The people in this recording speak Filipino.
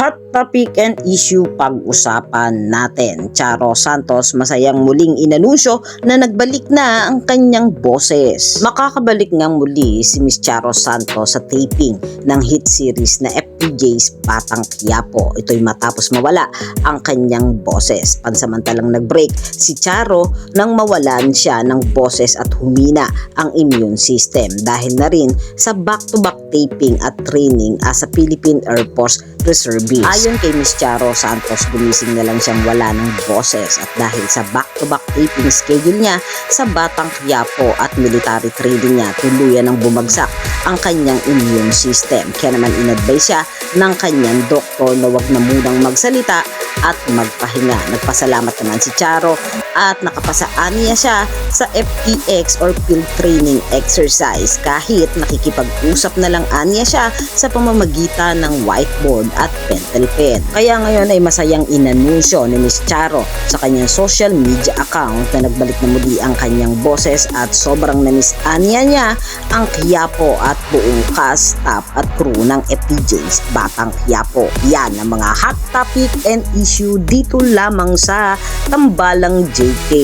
Hot topic and issue pag-usapan natin. Charo Santos masayang muling inanunsyo na nagbalik na ang kanyang boses. Makakabalik ngang muli si Miss Charo Santos sa taping ng hit series na FPJ's Batang Quiapo. Ito'y matapos mawala ang kanyang boses. Pansamantalang nag-break si Charo nang mawalan siya ng boses at humina ang immune system dahil na rin sa back-to-back taping at training as a Philippine Air Force reservist. Ayon kay Miss Charo Santos, gumising na lang siyang wala ng boses at dahil sa back-to-back taping schedule niya sa Batang Quiapo at military training niya, tuluyan ng bumagsak ang kanyang immune system. Kaya naman inadvise siya ng kanyang doktor na wag na munang magsalita at magpahinga. Nagpasalamat naman si Charo at nakapasaan siya sa FTX or Field Training Exercise kahit nakikipag-usap na lang aniya siya sa pamamagitan ng whiteboard at pentel pen. Kaya ngayon ay masayang inanunsyo ni Miss Charo sa kanyang social media account na nagbalik na muli ang kanyang boses at sobrang na-miss aniya niya ang Quiapo at buong cast, staff at crew ng FTJ's Batang Quiapo. Yan ang mga hot topic and issue dito lamang sa Tambalang JK.